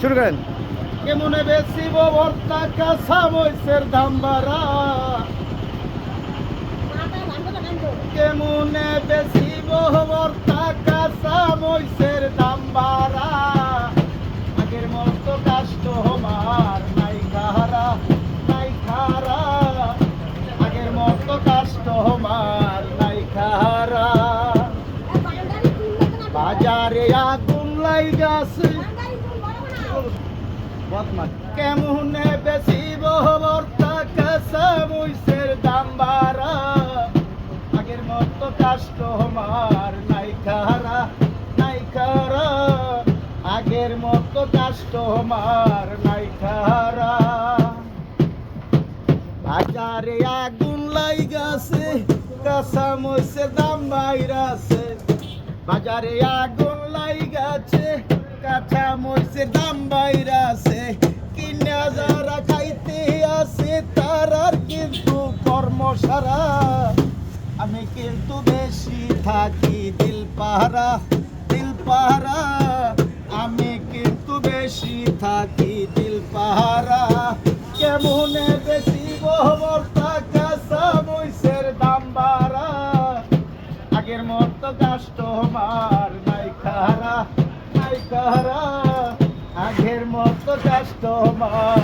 শুরু করেন। কেমনে বেশি ভর্তা কাঁচা মরিচের দাম বাড়া? কেমনে বেশি ভর্তা কাঁচা মরিচের দাম বাড়া? আগের মতো কাস্টমার নাই খারা নাই খারা আগের মতো কাস্টমার নাই খারা বাজারে আগুন লাইগাছে। কেমনে বেশি বহবর্তা কাঁচা মুইসের দাম বাড়া। আগের মতো কাস্টমার নাই খারা নাই খারা আগের মতো কাস্টমার নাই খারা বাজারে আগুন লাইগাছে কাঁচা মুইসের দাম বাইরাছে। বাজারে আগুন লাইগাছে কাঁচা মরিচের দাম বাইরাছে। কিন্তু কর্মসারা আমি কিন্তু বেশি থাকি দিল পাহারা দিল পাহারা আমি কিন্তু বেশি থাকি দিল পাহারা কেমনে বেশি বহবর্তা কাঁচা মরিচের দাম বাড়া। আগের মতো কাস্টমার নাই খারা নাই খারা আগের মতো কাস্টমার